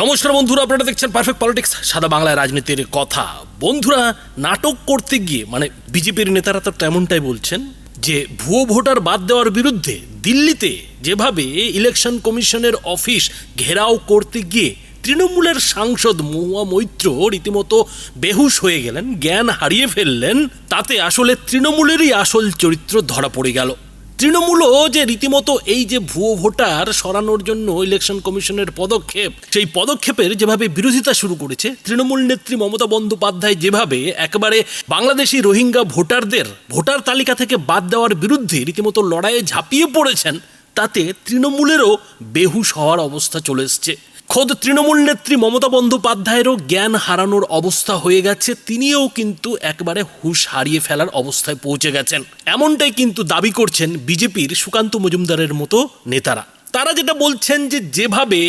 নমস্কার বন্ধুরা, আপনারা দেখছেন পারফেক্ট পলিটিক্স সাদা বাংলায় রাজনীতির কথা। বন্ধুরা, নাটক করতে গিয়ে মানে বিজেপির নেতারা তো তেমনটাই বলছেন যে, ভুয়ো ভোটার বাদ দেওয়ার বিরুদ্ধে দিল্লিতে যেভাবে ইলেকশন কমিশনের অফিস ঘেরাও করতে গিয়ে তৃণমূলের সাংসদ মহুয়া মৈত্র রীতিমতো বেহুশ হয়ে গেলেন, জ্ঞান হারিয়ে ফেললেন, তাতে আসলে তৃণমূলেরই আসল চরিত্র ধরা পড়ে গেল। তৃণমূলও যে রীতিমতো এই যে ভুয়ো ভোটার সরানোর জন্য ইলেকশন কমিশনের পদক্ষেপ, সেই পদক্ষেপের যেভাবে বিরোধিতা শুরু করেছে, তৃণমূল নেত্রী মমতা বন্দ্যোপাধ্যায় যেভাবে একেবারে বাংলাদেশি রোহিঙ্গা ভোটারদের ভোটার তালিকা থেকে বাদ দেওয়ার বিরুদ্ধে রীতিমতো লড়াইয়ে ঝাঁপিয়ে পড়েছেন, তাতে তৃণমূলেরও বেহুশ হওয়ার অবস্থা চলে এসছে। খোদ তৃণমূল নেত্রী মমতা বন্দ্যোপাধ্যায়েরও জ্ঞান হারানোর অবস্থা হয়ে গেছে, তিনিও কিন্তু একবারে হুঁশ হারিয়ে ফেলার অবস্থায় পৌঁছে গেছেন। এমনটাই কিন্তু দাবি করছেন বিজেপির সুকান্ত মজুমদারের মতো নেতারা। তারা যেটা বলছেন যে, যেভাবে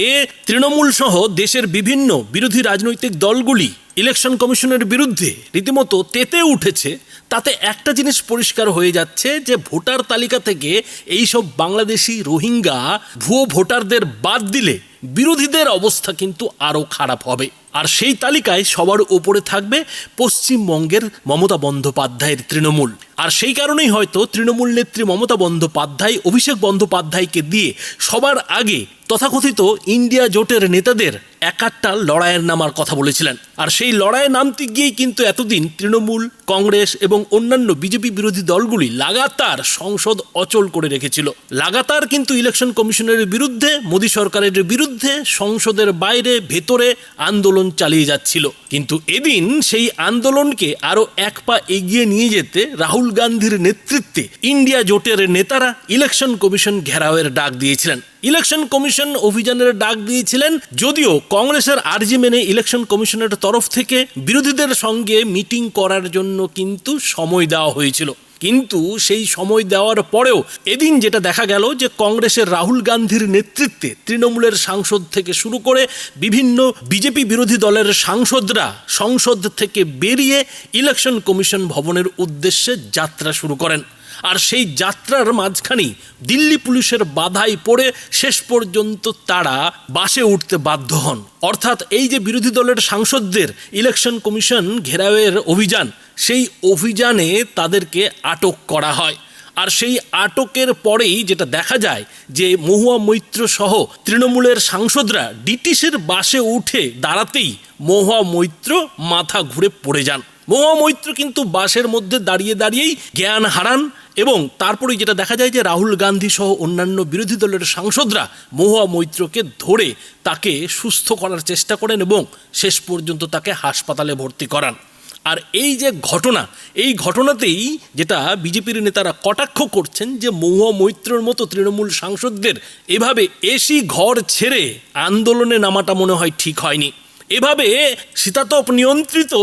তৃণমূল সহ দেশের বিভিন্ন বিরোধী রাজনৈতিক দলগুলি ইলেকশন কমিশনের বিরুদ্ধে রীতিমতো তেতে উঠেছে, তাতে একটা জিনিস পরিষ্কার হয়ে যাচ্ছে যে, ভোটার তালিকা থেকে এইসব বাংলাদেশি রোহিঙ্গা ভুয়ো ভোটারদের বাদ দিলে বিরোধীদের অবস্থা কিন্তু আরও খারাপ হবে। আর সেই তালিকায় সবার উপরে থাকবে পশ্চিমবঙ্গের মমতা বন্দ্যোপাধ্যায়ের তৃণমূল। আর সেই কারণেই হয়তো তৃণমূল নেত্রী মমতা বন্দ্যোপাধ্যায়, অভিষেক বন্দ্যোপাধ্যায়কে দিয়ে সবার আগে তথাকথিত ইন্ডিয়া জোটের নেতাদের একাট্টা লড়াইয়ের নামার কথা বলেছিলেন। আর সেই লড়াইয়ে নামতে গিয়েই কিন্তু এতদিন তৃণমূল, কংগ্রেস এবং অন্যান্য বিজেপি বিরোধী দলগুলি লাগাতার সংসদ অচল করে রেখেছিল। লাগাতার কিন্তু ইলেকশন কমিশনের বিরুদ্ধে, মোদী সরকারের বিরুদ্ধে, সংসদের বাইরে, ভেতরে আন্দোলন চালিয়ে যাচ্ছিল। কিন্তু এদিন সেই আন্দোলনকে আরও এক পা এগিয়ে নিয়ে যেতে রাহুল গান্ধীর নেতৃত্বে ইন্ডিয়া জোটের নেতারা ইলেকশন কমিশন ঘেরাওয়ের ডাক দিয়েছিলেন। ইলেকশন কমিশন অভিযানের ডাক দিয়েছিলেন, যদিও কংগ্রেসের আর্জি মেনে ইলেকশন কমিশনের তরফ থেকে বিরোধীদের সঙ্গে মিটিং করার জন্য কিন্তু সময় দেওয়া হয়েছিল। কিন্তু সেই সময় দেওয়ার পরেও এদিন যেটা দেখা গেল যে কংগ্রেসের রাহুল গান্ধীর নেতৃত্বে তৃণমূলের সাংসদ থেকে শুরু করে বিভিন্ন বিজেপি বিরোধী দলের সাংসদরা সংসদ থেকে বেরিয়ে ইলেকশন কমিশন ভবনের উদ্দেশ্যে যাত্রা শুরু করেন। আর সেই যাত্রার মাঝখানেই দিল্লি পুলিশের বাধায় পড়ে শেষ পর্যন্ত তারা বাসে উঠতে বাধ্য হন। অর্থাৎ এই যে বিরোধী দলের সাংসদদের ইলেকশন কমিশন ঘেরাওয়ের অভিযান, সেই অভিযানে তাদেরকে আটক করা হয়। আর সেই আটকের পরেই যেটা দেখা যায় যে মহুয়া মৈত্র সহ তৃণমূলের সাংসদরা ডিটিসের বাসে উঠে দাঁড়াতেই মহুয়া মৈত্র মাথা ঘুরে পড়ে যান। মহুয়া মৈত্র কিন্তু বাসের মধ্যে দাঁড়িয়ে দাঁড়িয়েই জ্ঞান হারান এবং তারপরে যেটা দেখা যায় যে রাহুল গান্ধী সহ অন্যান্য বিরোধী দলের সাংসদরা মহুয়া মৈত্রকে ধরে তাকে সুস্থ করার চেষ্টা করেন এবং শেষ পর্যন্ত তাকে হাসপাতালে ভর্তি করান। আর এই যে ঘটনা, এই ঘটনাতেই যেটা বিজেপির নেতারা কটাক্ষ করছেন যে মহুয়া মৈত্রর মতো তৃণমূল সাংসদদের এভাবে এসি ঘর ছেড়ে আন্দোলনে নামাটা মনে হয় ঠিক হয়নি। এভাবে শীতাতপ নিয়ন্ত্রিত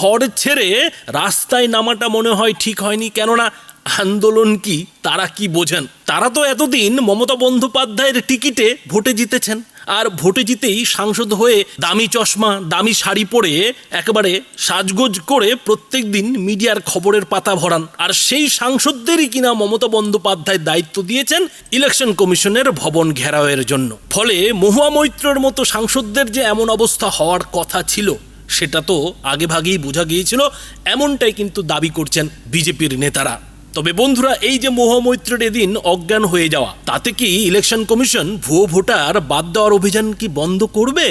ঘর ছেড়ে রাস্তায় নামাটা মনে হয় ঠিক হয়নি, কেননা আন্দোলন কি, তারা কি বোঝেন? তারা তো এতদিন মমতা বন্দ্যোপাধ্যায়ের টিকিটে ভোটে জিতেছেন। আর ভোটে জিতেই সাংসদ হয়ে দামি চশমা, দামি শাড়ি পরে একেবারে সাজগোজ করে প্রত্যেক দিন মিডিয়ার খবরের পাতা ভরান। আর সেই সাংসদদেরই কিনা মমতা বন্দ্যোপাধ্যায় দায়িত্ব দিয়েছেন ইলেকশন কমিশনের ভবন ঘেরাওয়ের জন্য। ফলে মহুয়া মৈত্রর মতো সাংসদদের যে এমন অবস্থা হওয়ার কথা ছিল, সেটা তো আগেভাগেই বোঝা গিয়েছিল, এমনটাই কিন্তু দাবি করছেন বিজেপির নেতারা। তবে বন্ধুরা, এই যে মহামৈত্রের এদিন অজ্ঞান হয়ে যাওয়া, তাতে কি ইলেকশন কমিশন ভুয়ো ভোটার বাদ দেওয়ার অভিযান কি বন্ধ করবে?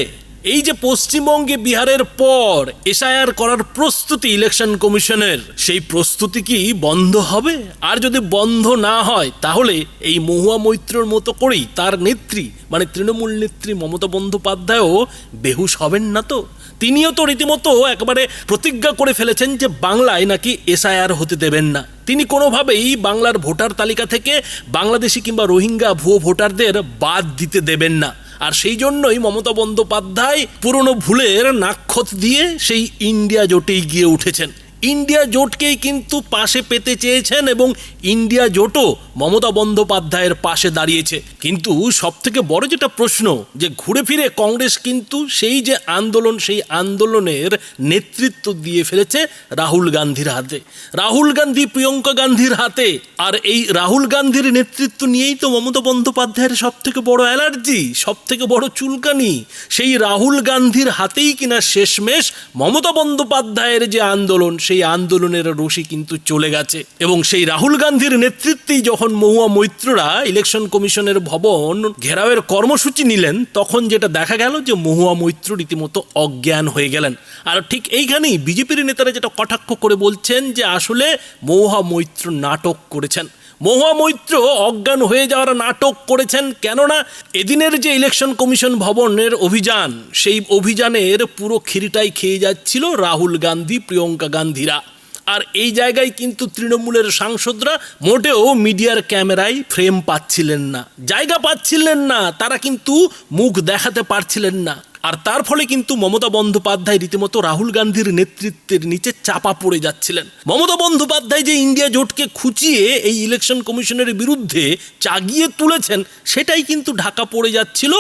এই যে পশ্চিমবঙ্গে বিহারের পর এসআইআর করার প্রস্তুতি ইলেকশন কমিশনের, সেই প্রস্তুতি কি বন্ধ হবে? আর যদি বন্ধ না হয়, তাহলে এই মহুয়া মৈত্রর মতো করেই তার নেত্রী মানে তৃণমূল নেত্রী মমতা বন্দ্যোপাধ্যায়ও বেহুশ হবেন না তো? তিনিও তো রীতিমতো একবারে প্রতিজ্ঞা করে ফেলেছেন যে বাংলায় নাকি এসআইআর হতে দেবেন না। তিনি কোনোভাবেই বাংলার ভোটার তালিকা থেকে বাংলাদেশি কিংবা রোহিঙ্গা ভুয়ো ভোটারদের বাদ দিতে দেবেন না। আর সেই জন্যই মমতা বন্দ্যোপাধ্যায় পুরনো ভুলের নাক্ষত দিয়ে সেই ইন্ডিয়া জোটেই গিয়ে উঠেছেন। ইন্ডিয়া জোটকেই কিন্তু পাশে পেতে চেয়েছেন এবং ইন্ডিয়া জোটও মমতা বন্দ্যোপাধ্যায়ের পাশে দাঁড়িয়েছে। কিন্তু সব থেকে বড় যেটা প্রশ্ন, যে ঘুরে ফিরে কংগ্রেস কিন্তু সেই যে আন্দোলন, সেই আন্দোলনের নেতৃত্ব দিয়ে ফেলেছে রাহুল গান্ধীর হাতে। রাহুল গান্ধী, প্রিয়ঙ্কা গান্ধীর হাতে। আর এই রাহুল গান্ধীর নেতৃত্ব নিয়েই তো মমতা বন্দ্যোপাধ্যায়ের সব থেকে বড় অ্যালার্জি সব থেকে বড় চুলকানি। সেই রাহুল গান্ধীর হাতেই কিনা শেষমেশ মমতা বন্দ্যোপাধ্যায়ের যে আন্দোলন, সেই আন্দোলনের রশি কিন্তু চলে গেছে। এবং সেই রাহুল গান্ধীর নেতৃত্বেই যখন মহুয়া মৈত্ররা ইলেকশন কমিশনের ভবন ঘেরাওয়ের কর্মসূচি নিলেন, তখন যেটা দেখা গেল যে মহুয়া মৈত্র রীতিমতো অজ্ঞান হয়ে গেলেন। আর ঠিক এইখানেই বিজেপির নেতারা যেটা কটাক্ষ করে বলছেন যে আসলে মহুয়া মৈত্র নাটক করেছেন। মহুয়া মৈত্র অজ্ঞান হয়ে যাওয়ার নাটক করেছেন কেননা এদিনের যে ইলেকশন কমিশন ভবনের অভিযান, সেই অভিযানের পুরো খিরিটাই খেয়ে যাচ্ছিল রাহুল গান্ধী, প্রিয়ঙ্কা গান্ধীরা। আর এই জায়গায় কিন্তু তৃণমূলের সাংসদরা মোটেও মিডিয়ার ক্যামেরায় ফ্রেম পাচ্ছিলেন না। জায়গা পাচ্ছিলেন না, তারা কিন্তু মুখ দেখাতে পারছিলেন না। আর তার ফলে কিন্তু মমতা বন্দ্যোপাধ্যায় রীতিমতো রাহুল গান্ধীর নেতৃত্বের নিচে চাপা পড়ে যাচ্ছিলেন। মমতা বন্দ্যোপাধ্যায় যে ইন্ডিয়া জোটকে খুঁচিয়ে এই ইলেকশন কমিশনের বিরুদ্ধে চাগিয়ে তুলেছেন, সেটাই কিন্তু ঢাকা পড়ে যাচ্ছিল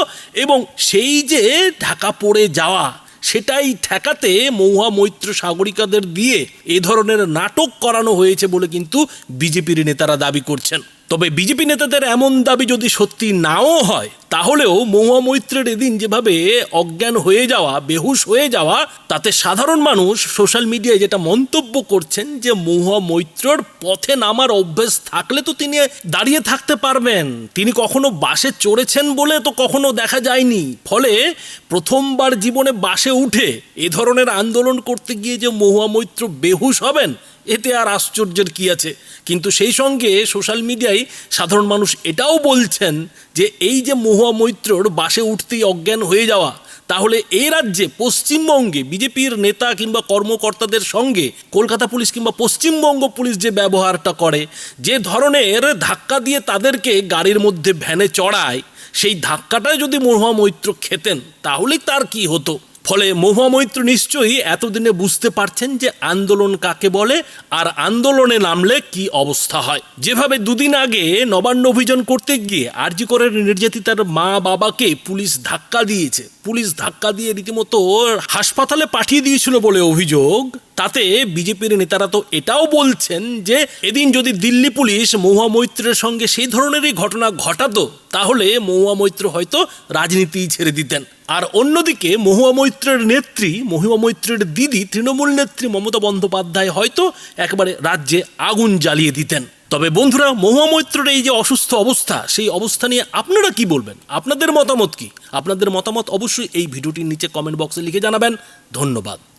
এবং সেই যে ঢাকা পড়ে যাওয়া, সেটাই ঠেকাতে মহুয়া মৈত্র সাগরিকাদের দিয়ে এ ধরনের নাটক করানো হয়েছে বলে কিন্তু বিজেপির নেতারা দাবি করছেন। তবে বিজেপি নেতাদের এমন দাবি যদি সত্যি নাও হয়, তাহলেও মহুয়া মৈত্রের এদিন যেভাবে অজ্ঞান হয়ে যাওয়া, বেহুশ হয়ে যাওয়া, তাতে সাধারণ মানুষ সোশ্যাল মিডিয়ায় যেটা মন্তব্য করছেন যে মহুয়া মৈত্রর পথে নামার অভ্যেস থাকলে তো তিনি দাঁড়িয়ে থাকতে পারবেন। তিনি কখনো বাসে চড়েছেন বলে তো কখনো দেখা যায়নি। ফলে প্রথমবার জীবনে বাসে উঠে এ ধরনের আন্দোলন করতে গিয়ে যে মহুয়া মৈত্র বেহুশ হবেন এতে আর আশ্চর্যের কি আছে? কিন্তু সেই সঙ্গে সোশ্যাল মিডিয়ায় সাধারণ মানুষ এটাও বলছেন যে এই যে মহুয়া মৈত্রর বাসে উঠতেই অজ্ঞান হয়ে যাওয়া, তাহলে এই রাজ্যে পশ্চিমবঙ্গে বিজেপির নেতা কিংবা কর্মকর্তাদের সঙ্গে কলকাতা পুলিশ কিংবা পশ্চিমবঙ্গ পুলিশ যে ব্যবহারটা করে, যে ধরনের ধাক্কা দিয়ে তাদেরকে গাড়ির মধ্যে ভ্যানে চড়ায়, সেই ধাক্কাটাই যদি মহুয়া মৈত্র খেতেন, তাহলেই তার কি হতো? ফলে মহুয়ামৈত্র নিশ্চয়ই এতদিনে বুঝতে পারছেন যে আন্দোলন কাকে বলে আর আন্দোলনে নামলে কি অবস্থা হয়। যেভাবে দুদিন আগে নবান্ন অভিযান করতে গিয়ে আরজি করের নির্যাতিতার মা বাবাকে পুলিশ ধাক্কা দিয়েছে। পুলিশ ধাক্কা দিয়ে রীতিমতো হাসপাতালে পাঠিয়ে দিয়েছিল বলে অভিযোগ। তাতে বিজেপির নেতারা তো এটাও বলছেন যে, এদিন যদি দিল্লি পুলিশ মহুয়া মৈত্রের সঙ্গে সেই ধরনেরই ঘটনা ঘটাতো, তাহলে মহুয়া মৈত্র হয়তো রাজনীতি ছেড়ে দিতেন। আর অন্যদিকে মহুয়া মৈত্রের নেত্রী, মহুয়া মৈত্রের দিদি, তৃণমূল নেত্রী মমতা বন্দ্যোপাধ্যায় হয়তো একবারে রাজ্যে আগুন জ্বালিয়ে দিতেন। তবে বন্ধুরা, মহুয়া মৈত্রের এই যে অসুস্থ অবস্থা, সেই অবস্থা নিয়ে আপনারা কি বলবেন? আপনাদের মতামত কি? আপনাদের মতামত অবশ্যই এই ভিডিওটির নিচে কমেন্ট বক্সে লিখে জানাবেন। ধন্যবাদ।